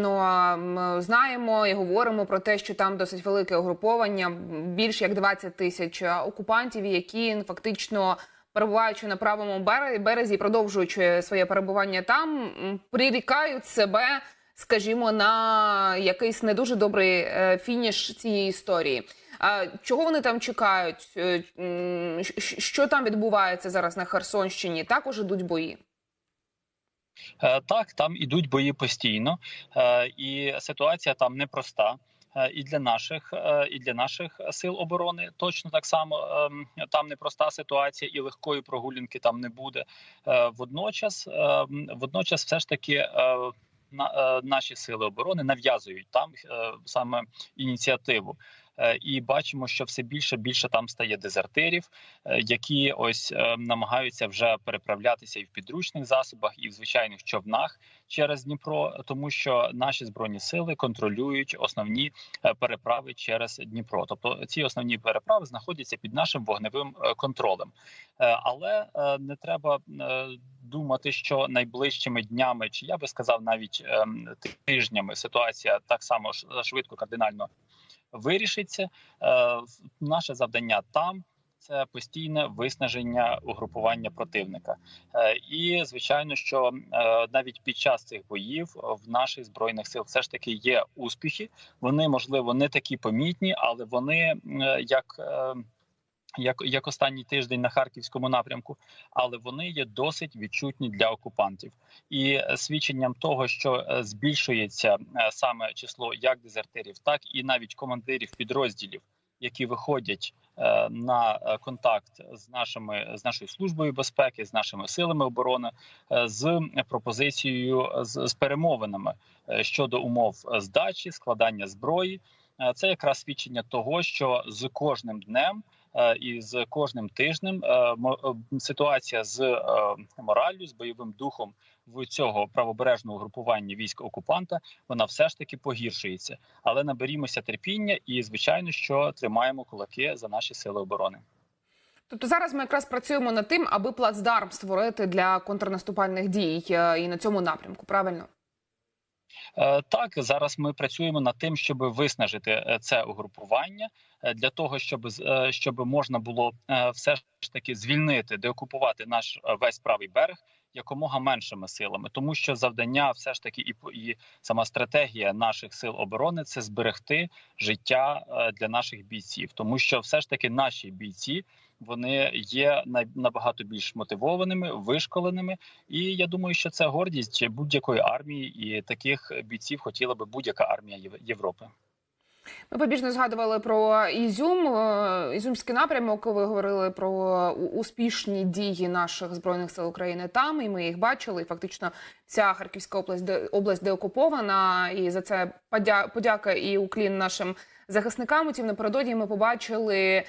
Ну, знаємо і говоримо про те, що там досить велике угруповання, більш як 20 тисяч окупантів, які фактично перебуваючи на правому березі, продовжуючи своє перебування там, прирікають себе, скажімо, на якийсь не дуже добрий е, фініш цієї історії. Чого вони там чекають? Е, що там відбувається зараз на Херсонщині? Також ідуть бої. Е, так, там ідуть бої постійно, е, і ситуація там непроста. Е, і для наших і для наших сил оборони точно так само ем, там непроста ситуація, і легкої прогулянки там не буде. Водночас, ем, водночас, все ж таки. Наші сили оборони нав'язують там саме ініціативу. Е, і бачимо, що все більше більше там стає дезертирів, е, які ось е, намагаються вже переправлятися і в підручних засобах, і в звичайних човнах через Дніпро, тому що наші збройні сили контролюють основні переправи через Дніпро. Тобто ці основні переправи знаходяться під нашим вогневим контролем, але не треба думати, що найближчими днями, чи я би сказав, навіть ем, тижнями ситуація так само швидко кардинально вирішиться. Е, наше завдання там. Це постійне виснаження угрупування противника, е, і звичайно, що е, навіть під час цих боїв в наших збройних сил все ж таки є успіхи. Вони можливо не такі помітні, але вони як як як останній тиждень на харківському напрямку, але вони є досить відчутні для окупантів, і е, свідченням того, що е, збільшується е, саме число як дезертирів, так і навіть командирів підрозділів, які виходять на контакт з нашими з нашою службою безпеки, з нашими силами оборони, з пропозицією з, з перемовинами щодо умов здачі, складання зброї. Це якраз свідчення того, що з кожним днем. Е, і з кожним тижнем е, е, ситуація з мораллю, з бойовим духом в цього правобережного групування військ окупанта вона все ж таки погіршується, але наберімося терпіння і звичайно, що тримаємо кулаки за наші сили оборони. Тобто зараз ми якраз працюємо над тим, аби плацдарм створити для контрнаступальних дій і на цьому напрямку. Правильно. Е, так, зараз ми працюємо над тим, щоб виснажити е, це угрупування е, для того, щоб щоб можна було все ж таки звільнити, деокупувати наш весь правий берег якомога меншими силами, тому що завдання, все ж таки, і і сама стратегія наших сил оборони це зберегти життя для наших бійців, тому що все ж таки наші бійці вони є набагато більш мотивованими, вишколеними. І я думаю, що це гордість будь-якої армії, і таких бійців хотіла би будь-яка армія Європи. Ми побіжно згадували про Ізюм, е, Ізюмський напрямок. Ви говорили про успішні дії наших збройних сил України там, і ми їх бачили. І Фактично, вся Харківська область де область деокупована, і за це подяка і уклін нашим захисникам. Утім, напередодні ми побачили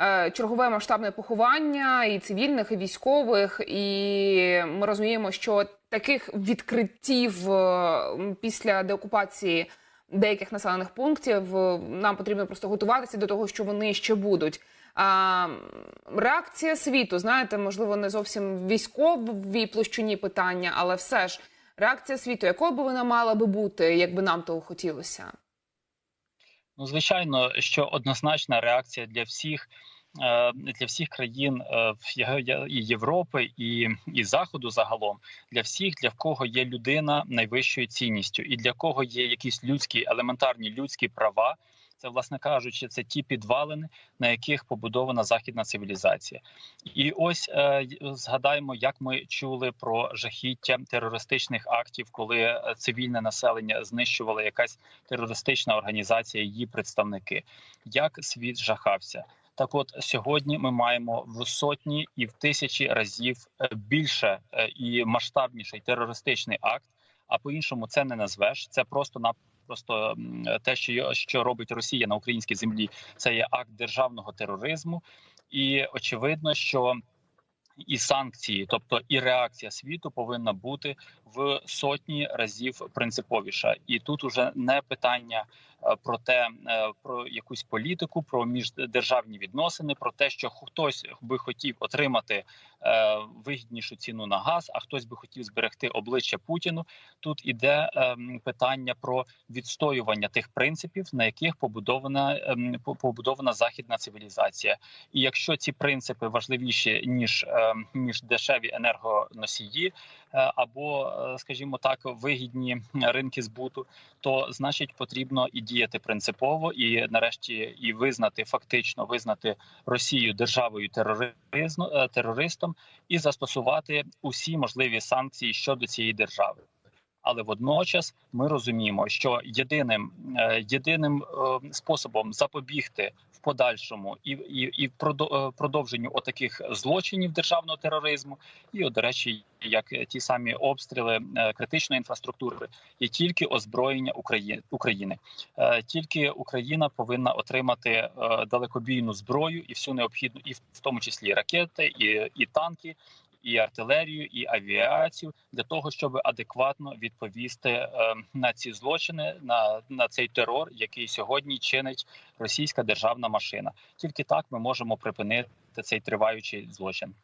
Е, чергове масштабне поховання і цивільних, і військових, і ми розуміємо, що таких відкриттів е, після деокупації деяких населених пунктів нам потрібно просто готуватися до того, що вони ще будуть. А, Реакція світу, знаєте, можливо, не зовсім військовій площині питання, але все ж реакція світу, якою би вона мала би бути, якби нам того хотілося. Ну, звичайно, що однозначна реакція для всіх. Е, для всіх країн е, і Європи і і Заходу загалом для всіх, для кого є людина найвищою цінністю, і для кого є якісь людські елементарні людські права, це, власне кажучи, це ті підвалини, на яких побудована західна цивілізація. І ось е, згадаємо, як ми чули про жахіття терористичних актів, коли е, цивільне населення знищувала якась терористична організація, її представники, як світ жахався. Так, от сьогодні ми маємо в сотні і в тисячі разів е, більше е, і масштабніший терористичний акт. А по іншому це не назвеш. Це просто на просто те, що що робить Росія на українській землі, це є акт державного тероризму, і очевидно, що і санкції, тобто і реакція світу, повинна бути в сотні разів принциповіша. І тут уже не питання е, про те, е, про якусь політику, про міждержавні відносини, про те, що хтось би хотів отримати е, вигіднішу ціну на газ, а хтось би хотів зберегти обличчя Путіну. Тут іде питання про відстоювання тих принципів, на яких побудована побудована західна цивілізація. І якщо ці принципи важливіші ніж, ніж дешеві енергоносії, е, або, е, скажімо так, вигідні ринки збуту, то значить потрібно і діяти принципово, і нарешті і визнати фактично визнати Росію державою тероризм, е, терористом і застосувати усі можливі санкції щодо цієї держави. Але водночас ми розуміємо, що єдиним е, єдиним е, способом запобігти в подальшому і і, і е, продовженню отаких злочинів державного тероризму, і до речі, як ті самі обстріли критичної інфраструктури, є тільки озброєння України України. Тільки Україна повинна отримати далекобійну зброю і всю необхідну, і в тому числі ракети, і, і танки, і артилерію, і авіацію для того, щоб адекватно відповісти е, на ці злочини, на, на цей терор, який сьогодні чинить російська державна машина. Тільки так ми можемо припинити цей триваючий злочин.